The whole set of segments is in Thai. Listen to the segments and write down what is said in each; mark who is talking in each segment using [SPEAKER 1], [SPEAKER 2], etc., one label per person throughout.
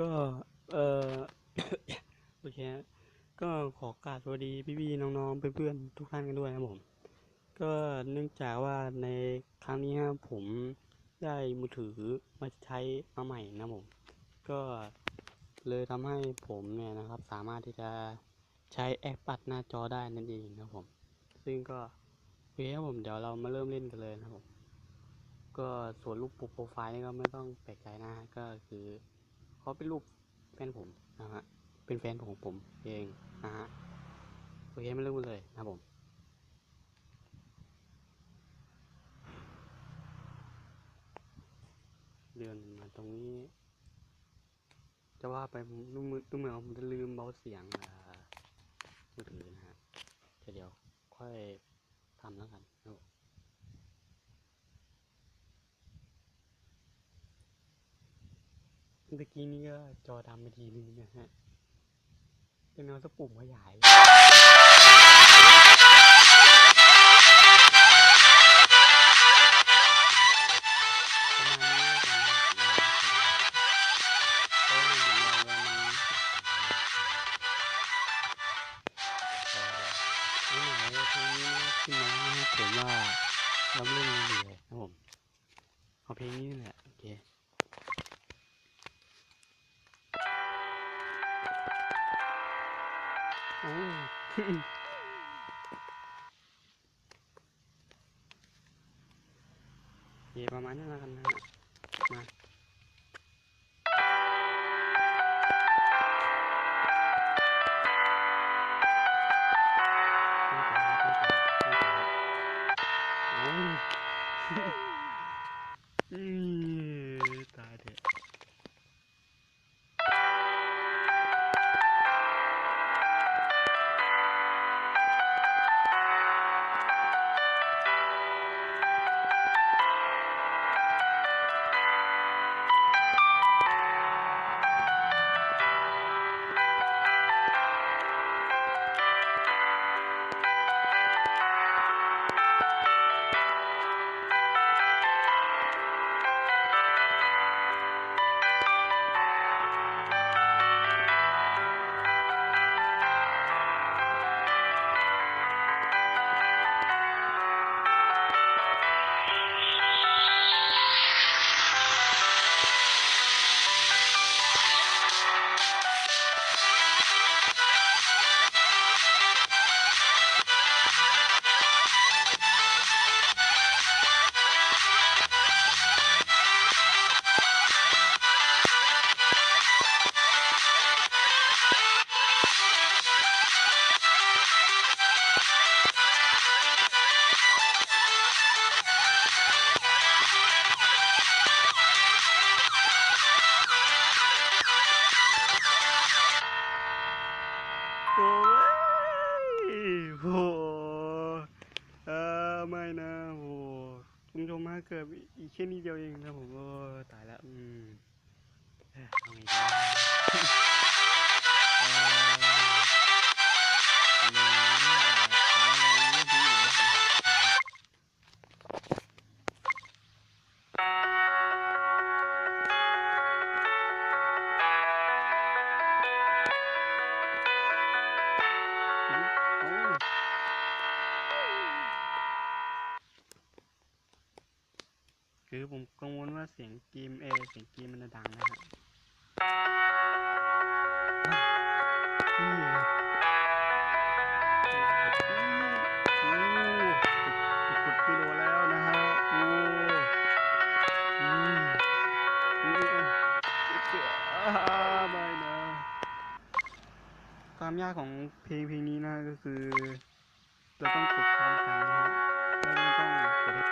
[SPEAKER 1] ก็เออโอเคก็ขอกราบสวัสดีพี่ๆน้องๆเพื่อนๆทุกท่านกันด้วยนะผม ก็เนื่องจากว่าในครั้งนี้ครับผมได้มือถือมาใช้มาใหม่นะผม ก็เลยทำให้ผมเนี่ยนะครับ สามารถที่จะใช้แอปปัดหน้าจอได้นั่นเองนะผม ซึ่งก็โอเคครับผมเดี๋ยวเรามาเริ่มเล่นกันเลยนะผม ก็ส่วนรูปโปรไฟล์นี่ก็ไม่ต้องแปลกใจนะก็คือ เขาเป็นรูปแฟนผมนะฮะ เป็นแฟนของผมเองนะฮะ โอเคไมาเริ่มเลยนะผมเดินมาตรงนี้ จะว่าไปผมดูมือดูเหมือนผมจะลืมเบาเสียงอ่ามือถือนะฮะเดี๋ยวค่อยทำแล้วกันนะผม เมื่อกี้นี้ก็จอดำไปทีนึงนะฮะ เป็นเอาสปุ่มขยายประมาณนี้แล้วกันนะครับเพราะว่ามันยาวแล้วมันนี่ไหนเพลงนี้นะขึ้นมานะครับผมว่าเราเล่นกันอยู่เลยครับผมเอาเพลงนี้นี่แหละ โอเค โอ้โอเค ไม่นะโหคุณผู้ชมมาเกิดอีกแค่นี้เดียวเองนะผมโอ้ตายแล้วอืมเอาไงดี คือผมกังวลว่าเสียงเกมเอเสียงเกมมันจะดังนะฮะอืมโอ้กดไม่โดนแล้วนะฮะโอ้อืมอืมอ่าไม่นะความยากของเพลงเพลงนี้นะก็คือเราต้องกดพร้อมกันนะฮะแล้วก็ต้องก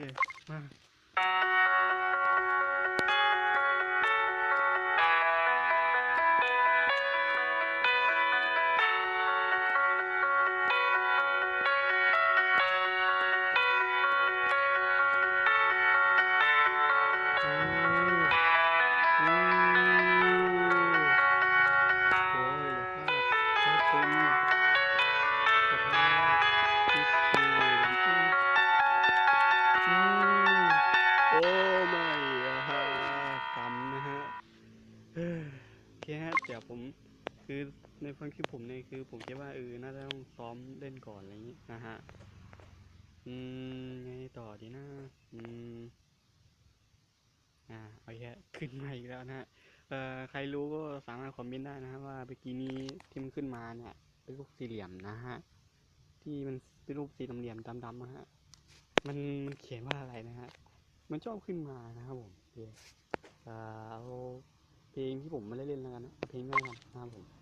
[SPEAKER 1] นะ คิดว่าเล่นก่อนอะไรอย่างงี้นะฮะ อืมไงต่อดีนะ อืม อ่าโอเคขึ้นมาอีกแล้วนะฮะ เอ่อใครรู้ก็สามารถคอมเมนต์ได้นะฮะว่าเมื่อกี้นี้ที่มันขึ้นมาเนี่ยเป็นรูปสี่เหลี่ยมนะฮะ ที่มันเป็นรูปสี่เหลี่ยมดำๆนะฮะ มันมันเขียนว่าอะไรนะฮะ มันชอบขึ้นมานะครับผมเอ่อเอาเพลงที่ผมไม่ได้เล่นแล้วกันนะเพลงแรกกันนะครับผมอืม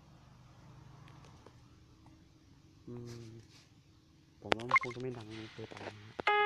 [SPEAKER 1] ผมว่ามันคงจะไม่ดังเกินไปนะ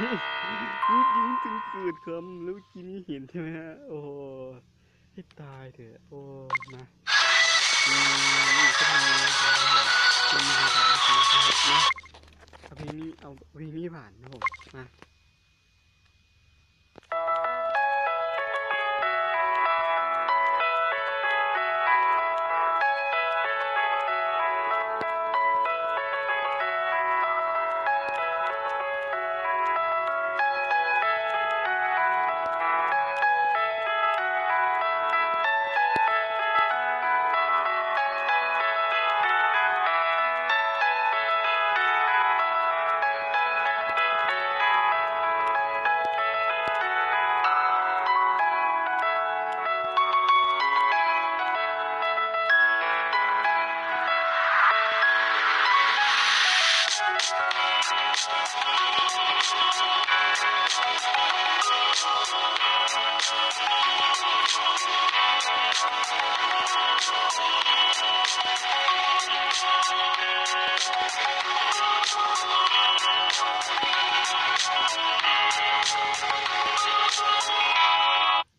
[SPEAKER 1] ยิ้มถึงฝืดคำแล้วกินเห็นใช่ไหมฮะ โอ้ให้ตายเถอะ โอ้ นะอืมนี่ก็ทำนี้นะครับผมมันมีคำถามเมื่อกี้นะครับนะเอาเพลงนี้เอาเพลงนี้ผ่านนะผมมา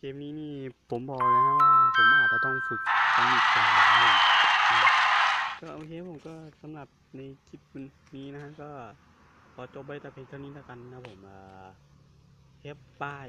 [SPEAKER 1] เกมนี้นี่ผมบอกเลยนะว่าผมอาจจะต้องฝึกกันอีกอย่างนะก็โอเคผมก็สำหรับในคลิปนี้นะฮะก็ขอจบไปแต่เพียงเท่านี้แล้วกันนะผมเออเทปป้าย